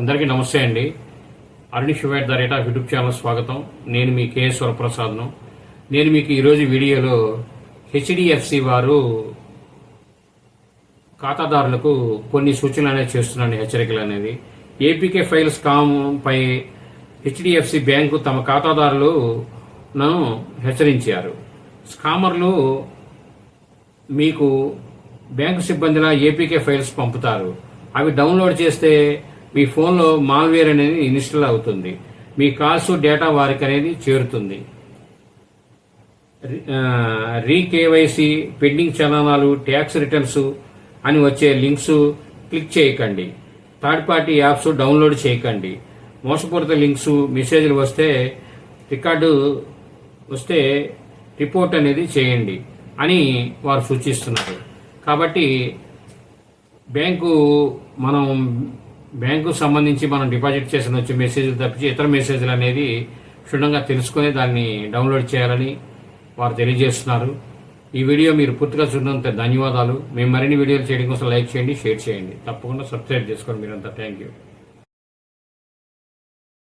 అందరికీ నమస్తే అండి. అరుణి Shivay the rate of YouTube channel స్వాగతం. నేను మీ కేఎస్ వరప్రసాద్ను. నేను మీకు ఈరోజు వీడియోలో హెచ్డిఎఫ్సి వారు ఖాతాదారులకు కొన్ని సూచనలు అనేవి చేస్తున్నాను హెచ్చరికలు అనేది ఏపీకే ఫైల్స్ కామ్ పై హెచ్డిఎఫ్సి బ్యాంకు తమ ఖాతాదారులను హెచ్చరించారు. స్కామర్లు మీకు బ్యాంకు సిబ్బందిలా ఏపీకే ఫైల్స్ పంపుతారు. అవి డౌన్లోడ్ చేస్తే మీ ఫోన్లో మాల్వేర్ అనేది ఇన్స్టాల్ అవుతుంది. మీ కాల్స్ డేటా వారికి అనేది చేరుతుంది. రీ కేవైసీ పెండింగ్ చలనాలు ట్యాక్స్ రిటర్న్స్ అని వచ్చే లింక్స్ క్లిక్ చేయకండి. థర్డ్ పార్టీ యాప్స్ డౌన్లోడ్ చేయకండి. మోసపూరిత లింక్స్ మెసేజ్లు వస్తే రికార్డు వస్తే రిపోర్ట్ అనేది చేయండి అని వారు సూచిస్తున్నారు. కాబట్టి బ్యాంకు మనం బ్యాంకు సంబంధించి మనం డిపాజిట్ చేసిన వచ్చే మెసేజ్లు తప్పించి ఇతర మెసేజ్లు అనేది క్షుణ్ణంగా తెలుసుకొని దాన్ని డౌన్లోడ్ చేయాలని వారు తెలియజేస్తున్నారు. ఈ వీడియో మీరు పూర్తిగా చూడడంతో ధన్యవాదాలు. మేము మరిన్ని వీడియోలు చేయడం కోసం లైక్ చేయండి షేర్ చేయండి. తప్పకుండా సబ్స్క్రైబ్ చేసుకోండి మీరంతా. Thank you.